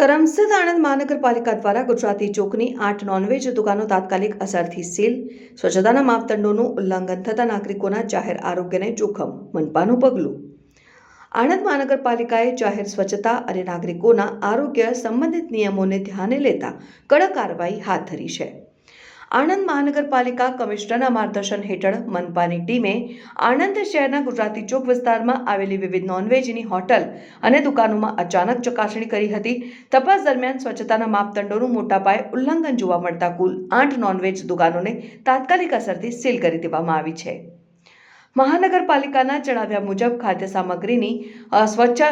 કરમસદ આણંદ મહાનગરપાલિકા દ્વારા ગુજરાતી ચોકની આઠ નોનવેજ દુકાનો તાત્કાલિક અસરથી સીલ. સ્વચ્છતાના માપદંડોનું ઉલ્લંઘન થતા નાગરિકોના જાહેર આરોગ્યને જોખમ, મનપાનું પગલું. આણંદ મહાનગરપાલિકાએ જાહેર સ્વચ્છતા અને નાગરિકોના આરોગ્ય સંબંધિત નિયમોને ધ્યાને લેતા કડક કાર્યવાહી હાથ ધરી છે. આણંદ મહાનગરપાલિકા કમિશનરના માર્ગદર્શન હેઠળ મનપાની ટીમે આણંદ શહેરના ગુજરાતી ચોક વિસ્તારમાં આવેલી વિવિધ નોનવેજની હોટલ અને દુકાનોમાં અચાનક ચકાસણી કરી હતી. તપાસ દરમિયાન સ્વચ્છતાના માપદંડોનું મોટા પાયે ઉલ્લંઘન જોવા મળતા કુલ આઠ નોનવેજ દુકાનોને તાત્કાલિક અસરથી સીલ કરી દેવામાં આવી છે. મહાનગરપાલિકાના જણાવ્યા મુજબ, ખાદ્ય સામગ્રીની અસ્વચ્છ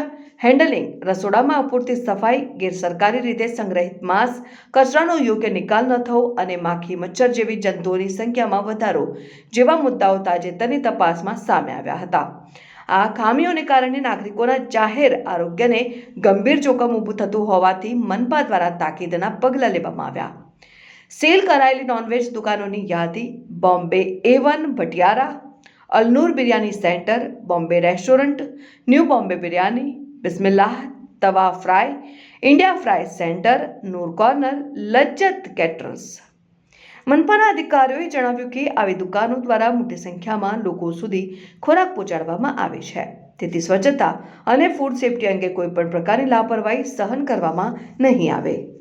હેન્ડલિંગ રસોડામાં અપૂરતી સફાઈ, ગેરસરકારી રીતે સંગ્રહિત માંસ, કચરાનો યોગ્ય નિકાલ ન થવો અને માખી મચ્છર જેવી જંતુઓની સંખ્યામાં વધારો જેવા મુદ્દાઓ તાજેતરની તપાસમાં સામે આવ્યા હતા. આ ખામીઓને કારણે નાગરિકોના જાહેર આરોગ્યને ગંભીર જોખમ ઊભું થતું હોવાથી મનપા દ્વારા તાકીદના પગલાં લેવામાં આવ્યા. સેલ કરાયેલી નોનવેજ દુકાનોની યાદી, Bombay A one Bhatiyara Alnoor biryani centre, Bombay restaurant, new Bombay biryani, Bismillah, tawa fry, India fry centre, Noor corner, Lazzat caterers. મનપાના અધિકારીઓએ જણાવ્યું કે આવી દુકાનો દ્વારા મોટી સંખ્યામાં લોકો સુધી ખોરાક પહોંચાડવામાં આવે છે. તેથી સ્વચ્છતા અને ફૂડ સેફટી અંગે કોઈપણ પ્રકારની લાપરવાહી સહન કરવામાં નહીં આવે.